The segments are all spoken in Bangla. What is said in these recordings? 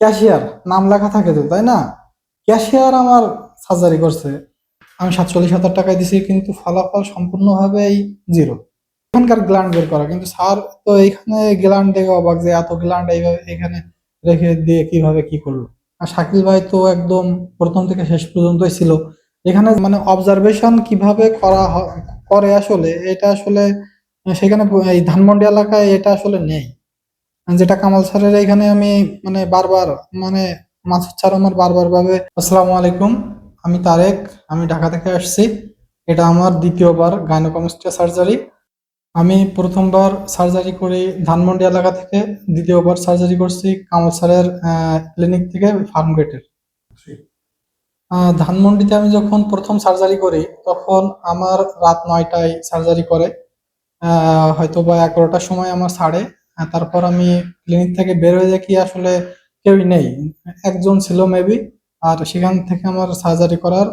ক্যাশিয়ার, নাম লেখা থাকে তো, তাই না? ক্যাশিয়ার আমার সার্জারি করছে। আমি সাতচল্লিশ হাজার টাকায় দিছি, কিন্তু ফলাফল সম্পূর্ণভাবে এই জিরো এখানকার গ্ল্যান্ড বের করা, কিন্তু স্যার তো এইখানে গ্ল্যান্ড দেখে অবাক যে এত গ্ল্যান্ড এইভাবে এখানে রেখে দিয়ে কীভাবে কি করল? আর শাকিল ভাই তো একদম প্রথম থেকে শেষ পর্যন্তই ছিল। এখানে মানে অবজারভেশন কীভাবে করা করে আসলে, এটা আসলে সেখানে এই ধানমন্ডি এলাকায় এটা আসলে নেই। যেটা কামাল স্যারের এখানে আমি মানে বারবার মানে মাসুদ স্যার আমার বারবার ভাবে আসসালামু আলাইকুম আমি তারেক আমি ঢাকা থেকে আসছি। এটা আমার দ্বিতীয়বার গাইনোকমিস্টিয়া সার্জারি। আমি প্রথমবার সার্জারি করি ধানমন্ডি এলাকা থেকে দ্বিতীয়বার সার্জারি করছি কামাল স্যারের ক্লিনিক থেকে ফার্ম গেটের ধানমন্ডিতে আমি যখন প্রথম সার্জারি করি তখন আমার রাত নয়টায় সার্জারি করে। হয়তো বা এগারোটার সময় আমার আহ, তারপর আমি ক্লিনিক থেকে বের হয়ে দেখি আসলে কেউই নেই। একজন ছিল মেবি আর সেখান থেকে আমার সার্জারি করার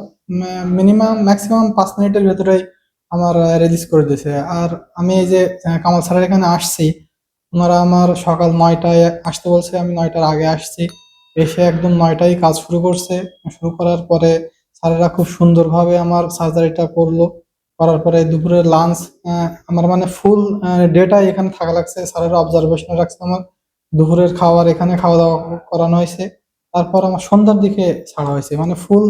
মিনিমাম ম্যাক্সিমাম পাঁচ মিনিটের ভেতরেই আমার রিলিজ করে দিয়েছে। আর আমি এই যে কামাল স্যারের এখানে আসছি, ওনারা আমার সকাল নয়টায় আসতে বলছে, আমি নয়টার আগে আসছি। এসে একদম নয়টায় কাজ শুরু করছে। শুরু করার পরে স্যারেরা খুব সুন্দরভাবে আমার সার্জারিটা করল। করার পরে দুপুরের লাঞ্চ আমার মানে ফুল ডেটা এখানে থাকা লাগছে। স্যারেরা অবজারভেশনে রাখছে আমার। দুপুরের খাবার এখানে খাওয়া দাওয়া করানো হয়েছে। তারপর আমার সন্ধ্যার দিকে ছাড়া হয়েছে। মানে ফুল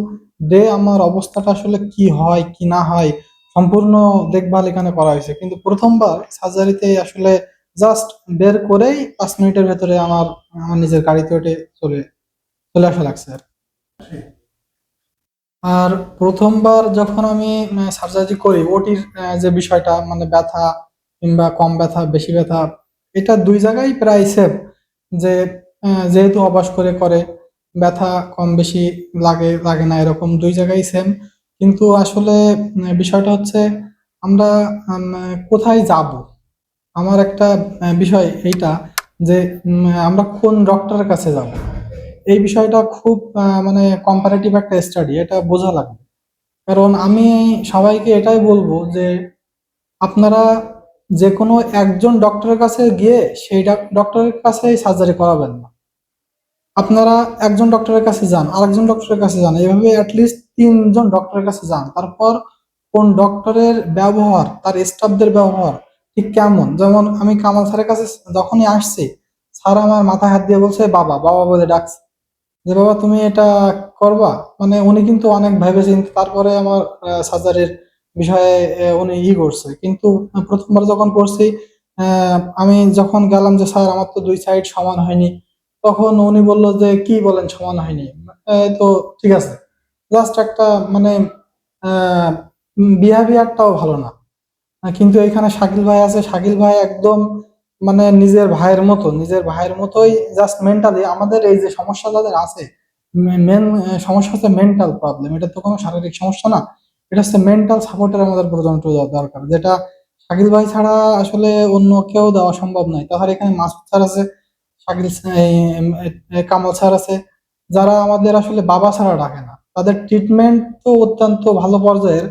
ডে আমার অবস্থাটা আসলে কি হয়, কি না হয়, সম্পূর্ণ দেখভাল এখানে করা হয়েছে। কিন্তু প্রথমবার সার্জারিতে আসলে জাস্ট বের করেই পাঁচ মিনিটের ভেতরে আমার আমার নিজের গাড়িতে উঠে চলে চলে আসা লাগছে আর। আর প্রথমবার যখন আমি সার্জারি করি ওটির যে বিষয়টা মানে ব্যথা কিংবা কম ব্যথা, বেশি ব্যথা, এটা দুই জায়গায় প্রায় সেম যে যেহেতু অবাস করে করে ব্যথা কম বেশি লাগে লাগে না, এরকম দুই জায়গায় সেম কিন্তু আসলে বিষয়টা হচ্ছে আমরা কোথায় যাব? আমার একটা বিষয় এইটা যে আমরা কোন ডক্টরের কাছে যাব? এই বিষয়টা খুব মানে কম্পারেটিভ একটা স্টাডি এটা বোঝা লাগবে। কারণ আমি সবাইকে এটাই বলব যে আপনারা যে কোনো একজন ডক্টরের কাছে গিয়ে সেই ডক্টরের কাছে সার্জারি করাবেন না। আপনারা একজন ডক্টরের কাছে যান, আরেকজন ডক্টরের কাছে যান এইভাবে অ্যাটলিস্ট তিনজন ডক্টরের কাছে যান। তারপর কোন ডক্টরের ব্যবহার, তার স্টাফদের ব্যবহার ঠিক কেমন? যেমন আমি কামাল স্যারের কাছে যখনই আসছি, স্যার আমার মাথায় হাত দিয়ে বলছে, বাবা বাবা বলে ডাকছে। যে, বাবা, তুমি এটা করবা? মানে উনি কিন্তু অনেক ভেবে চিন্তে তারপরে আমার সার্জারির বিষয়ে উনি ই করছে। কিন্তু প্রথমবার যখন করছি আমি যখন গেলাম যে, স্যার, আমার তো দুই সাইড সমান হয়নি। তখন উনি বলল যে, কি বলেন, সমান হয়নি? তো ঠিক আছে। জাস্ট একটা মানে বিহেভিয়ারটাও ভালো না। কিন্তু এখানে শাকিল ভাই আছে। শাকিল ভাই একদম মানে নিজের ভাইয়ের মতো, নিজের ভাইয়ের মতোই জাস্ট মেন্টালি আমাদের এই যে সমস্যা যাদের আছে মেন সমস্যা হচ্ছে মেন্টাল প্রবলেম এটা তো কোনো শারীরিক সমস্যা না, এটা হচ্ছে মেন্টাল সাপোর্টের আমাদের প্রধানত দরকার, যেটা শাকিল ভাই ছাড়া আসলে অন্য কেউ দেওয়া সম্ভব নয়। তাহলে এখানে মাসুদ স্যার আছে, শাকিল কামাল স্যার আছে, যারা আমাদের আসলে বাবা ছাড়া ডাকে না। তাদের ট্রিটমেন্ট তো অত্যন্ত ভালো পর্যায়ের,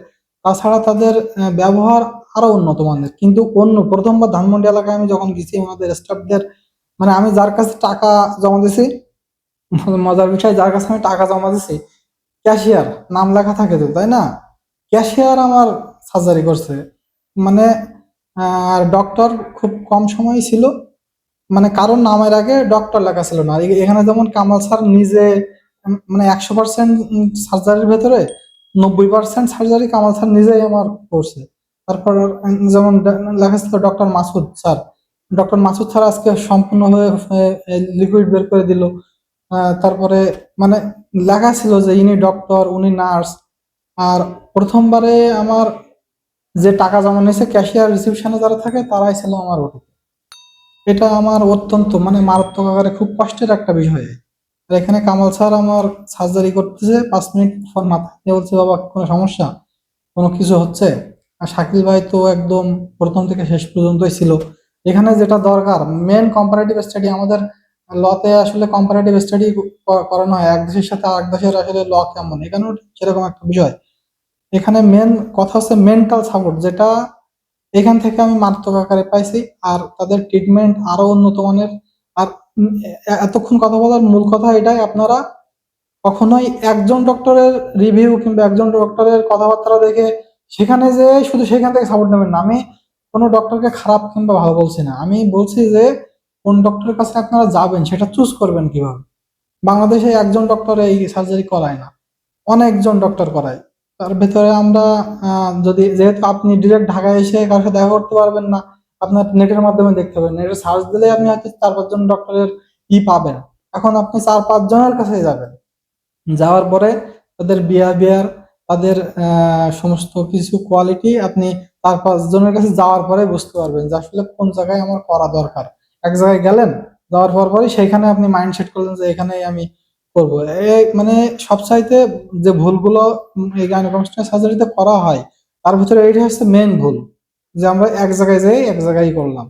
তাছাড়া তাদের ব্যবহার আরও উন্নত মানের। কিন্তু অন্য প্রথমবার ধানমন্ডি এলাকায় আমি যখন গেছি, আমাদের স্টাফদের মানে আমি যার কাছে টাকা জমা দিছি, মজার বিষয়, যার কাছে আমি টাকা জমা দিছি ক্যাশিয়ার নাম লেখা থাকে তো, তাই না? ক্যাশিয়ার আমার সার্জারি করছে। মানে আর ডক্টর খুব কম সময় ছিল। মানে কারণ নামের আগে ডক্টর লেখা ছিল না। এখানে যেমন কামাল স্যার নিজে মানে একশো পার্সেন্ট সার্জারির ভেতরে, নব্বই পার্সেন্ট সার্জারি কামাল স্যার নিজেই আমার করছে। তারপর যেমন লেখা ছিল doctor Masud, sir. Doctor Masud sir আজকে সম্পূর্ণভাবে লিকুইড বের করে দিল। তারপরে মানে লেখা ছিল যে ইনি ডক্টর, উনি নার্স। আর প্রথমবারে আমার যে টাকা জমা নিয়েছে, ক্যাশিয়ার রিসিপশনে যারা থাকে, তারাই ছিল আমার ওটি। এটা আমার অত্যন্ত মানে মারাত্মক আকারে খুব কষ্টের একটা বিষয়। আর এখানে কামাল স্যার আমার সার্জারি করতেছে, পাঁচ মিনিট পর মাথা বলছে, বাবা, কোনো সমস্যা? কোনো কিছু হচ্ছে? আর শাকিল ভাই তো একদম প্রথম থেকে শেষ পর্যন্তই ছিল। এখানে যেটা দরকার মেন কম্পারেটিভ স্টাডি আমাদের লতে আসলে কম্পারেটিভ স্টাডি করানো হয়, এক দেশের সাথে আরেক দেশের আসলে ল কেমন, এখানেও সেরকম একটা বিষয়। এখানে মেন কথা হচ্ছে মেন্টাল সাপোর্ট যেটা এখান থেকে আমি মারাত্মক আকারে পাইছি আর তাদের ট্রিটমেন্ট আরও উন্নত মানের। আর এতক্ষণ কথা বলার মূল কথা এটাই, আপনারা কখনোই একজন ডক্টরের রিভিউ কিংবা একজন ডক্টরের কথাবার্তা দেখে সেখানে যে শুধু সেখান থেকে সাপোর্ট নেবেন না, আমি কোনো ডক্টরকে খারাপ কিংবা ভালো বলছি না। আমি বলছি যে, কোন ডক্টরের কাছে আপনারা যাবেন সেটা চুজ করবেন কীভাবে? বাংলাদেশে একজন ডক্টর এই সার্জারি করায় না, অনেকজন ডক্টর করায়। তার ভেতরে আমরা যদি যেহেতু আপনি ডিরেক্ট ঢাকায় এসে কারোর সাথে দেখা করতে পারবেন না, আপনার নেটের মাধ্যমে দেখতে পাবেন নেটে সার্চ দিলে আপনি হয়তো চার পাঁচজন ডক্টরের ই পাবেন। এখন আপনি চার পাঁচ জনের কাছে যাবেন। যাওয়ার পরে তাদের বিহেভিয়ার তাদের সমস্ত কিছু কোয়ালিটি আপনি চার পাঁচ জনের কাছে যাওয়ার পরে বুঝতে পারবেন যে আসলে কোন জায়গায় আমার করা দরকার। এক জায়গায় গেলেন, যাওয়ার পর পরই সেইখানে আপনি মাইন্ড সেট করলেন যে এখানেই আমি করব। মানে সবচাইতে যে ভুলগুলো এই গাইনোকমাস্টিক সার্জারিতে করা হয়, তার ভিতরে এইটা হচ্ছে মেন ভুল, যে আমরা এক জায়গায় যাই এক জায়গায় করলাম।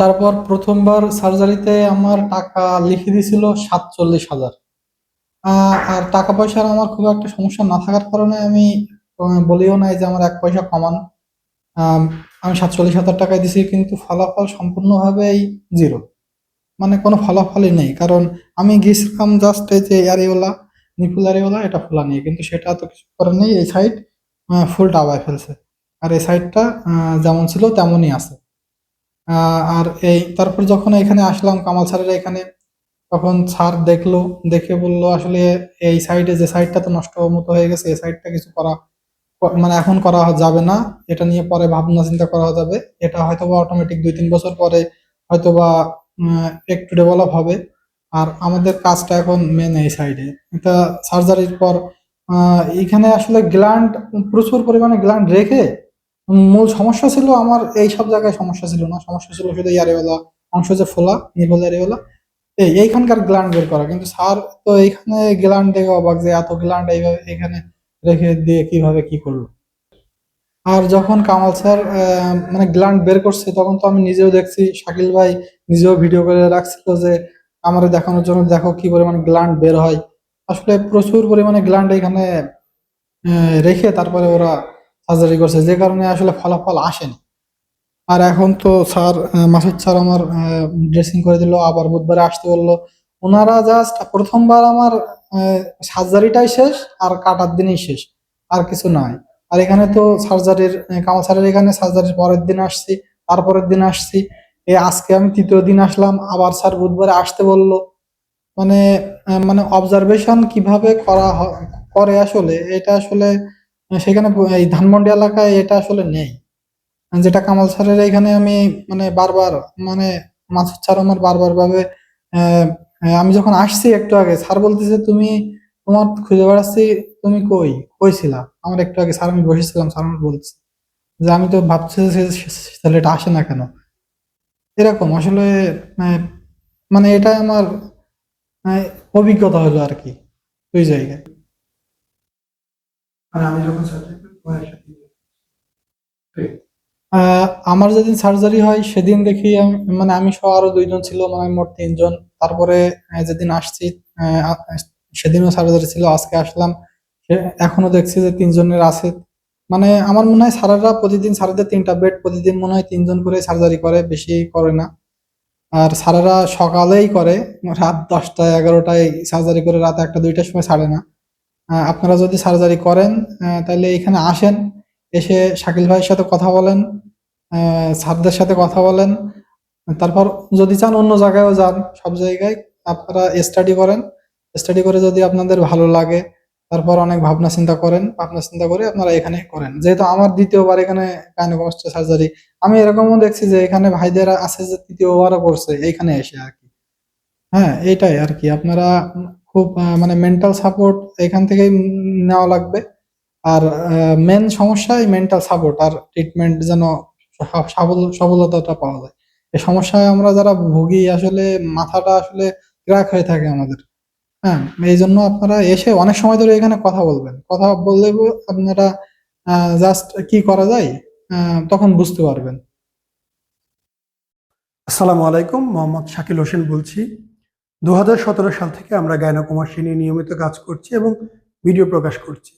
তারপর প্রথমবার সার্জারিতে আমার টাকা লিখে দিয়েছিল সাতচল্লিশ হাজার। আর টাকা পয়সার আমার খুব একটা সমস্যা না থাকার কারণে আমি বলিও নাই যে আমার এক পয়সা কমান। আমি সাতচল্লিশ হাজার টাকায় দিছি, কিন্তু ফলাফল সম্পূর্ণভাবেই জিরো মানে কোনো ফলাফলই নেই, কারণ আমি গিয়েছিলাম জাস্ট এই যে এরিওলা নিপুল এরিওলা এটা খোলা নিয়ে কিন্তু সেটা তো কিছু করার নেই, এই সাইড ফুল ডাবায় ফেলছে। আর এই সাইডটা যেমন ছিল তেমনই আছে। আর এই, তারপর যখন এখানে আসলাম, কামাল স্যারের এখানে তখন স্যার দেখল, দেখে বলল, আসলে এই সাইডে যে সাইডটা তো নষ্ট মতো হয়ে গেছে, এই সাইডটা কিছু করা মানে এখন করা যাবে না। এটা নিয়ে পরে ভাবনা চিন্তা করা যাবে। এটা হয়তো বা অটোমেটিক দুই তিন বছর পরে হয়তো বা একটু ডেভেলপ হবে। আর আমাদের কাজটা এখন মেন এই সাইডে এটা সার্জারির পর এখানে আসলে গ্ল্যান্ড প্রচুর পরিমাণে গ্ল্যান্ড রেখে মূল সমস্যা ছিল আমার, এই সব জায়গায় সমস্যা ছিল না। সমস্যা ছিল শুধু ইয়ারেওয়ালা অংশ যে ফোলা, নির্ভুল ইয়ারেওয়ালা এই এইখানকার গ্ল্যান্ড বের করা। কিন্তু স্যার তো এইখানে গ্ল্যান্ড দেখে অবাক যে এত গ্ল্যান্ড এইভাবে এখানে রেখে দিয়ে কীভাবে কি করল? আর যখন কামাল স্যার মানে গ্ল্যান্ড বের করছে, তখন তো আমি নিজেও দেখছি, শাকিল ভাই নিজেও ভিডিও করে রাখছিল যে আমার দেখানোর জন্য দেখো কি পরিমাণে গ্ল্যান্ড বের হয়। আসলে প্রচুর পরিমাণে গ্ল্যান্ড এখানে রেখে তারপরে ওরা সার্জারি করছে। যে কারণে আসলে ফলাফল আসেনি। আর এখন তো স্যার মাসুদ স্যার আমার ড্রেসিং করে দিল, আবার বুধবারে আসতে বলল। ওনারা জাস্ট প্রথমবার আমার সার্জারিটাই শেষ আর কাটার দিনই শেষ, আর কিছু নাই। আর এখানে তো সার্জারির কামাল স্যারের এখানে সার্জারির পরের দিন আসছি, তারপরের দিন আসছি। এই আজকে আমি তৃতীয় দিন আসলাম, আবার স্যার বুধবারে আসতে বলল। মানে মানে অবজারভেশন কীভাবে করা করে আসলে, এটা আসলে, সেখানে এই ধানমন্ডি এলাকায় এটা আসলে নেই। যেটা কামাল স্যারের এখানে আমি মানে বারবার মানে মাসুদ স্যার আমার বারবার ভাবে আমি যখন আসছি একটু আগে, স্যার বলতেছে, তুমি তোমার খুঁজে বেড়াচ্ছি, তুমি কই? কই ছিলা? আমার একটু আগে স্যার, আমি বসেছিলাম, স্যার আমার বলছে যে, আমি তো ভাবছি ছেলেটা আসে না কেন? এরকম আসলে মানে এটা আমার অভিজ্ঞতা হলো আর কি, ওই জায়গায়। আমি যখন সার্জারি আমার যেদিন সার্জারি হয়, সেদিন দেখি মানে আমি সহ আরও দুইজন ছিল মানে মোট তিনজন। তারপরে যেদিন আসছি সেদিনও সার্জারি ছিল, আজকে আসলাম। এখনও দেখছি যে তিনজনের আছে। মানে আমার মনে হয় সারারা প্রতিদিন, স্যারেদের তিনটা বেড প্রতিদিন মনে হয় তিনজন করে সার্জারি করে, বেশি করে না। আর সারারা সকালেই করে, রাত দশটা এগারোটায় সার্জারি করে, রাত একটা দুইটার সময় ছাড়ে না। আপনারা যদি সার্জারি করেন তাহলে এখানে আসেন। এসে শাকিল ভাইয়ের সাথে কথা বলেন আহ, স্যারদের সাথে কথা বলেন। তারপর যদি চান অন্য জায়গায়ও যান সব জায়গায় আপনারা স্টাডি করেন। স্টাডি করে যদি আপনাদের ভালো লাগে তারপর অনেক ভাবনা চিন্তা করেন ভাবনা চিন্তা করে আপনারা এখানে করেন। যেহেতু আমার দ্বিতীয়বার এখানে গাইনোকমাস্টিক সার্জারি আমি এরকমও দেখছি যে এখানে ভাইদের আছে যে তৃতীয়বারও করছে এইখানে এসে আর কি। হ্যাঁ এইটাই আর কি। আপনারা খুব মানে মেন্টাল সাপোর্ট এখান থেকেই নেওয়া লাগবে। আর মেন সমস্যা মেন্টাল সাপোর্ট আর ট্রিটমেন্ট যেন সফ- সফল- সফলতাটা পাওয়া যায়। এই সমস্যায় আমরা যারা ভুগি, আসলে মাথাটা আসলে ক্র্যাক হয়ে থাকে আমাদের। হ্যাঁ এই জন্য আপনারা এসে অনেক সময় ধরে এখানে কথা বলবেন। কথা বললে আপনারা জাস্ট কি করা যায় তখন বুঝতে পারবেন। আসসালামু আলাইকুম, মোহাম্মদ শাকিল হোসেন বলছি। দুহাজার সতেরো সাল থেকে আমরা গায়নাকুমার্সি নিয়ে নিয়মিত কাজ করছি এবং ভিডিও প্রকাশ করছি।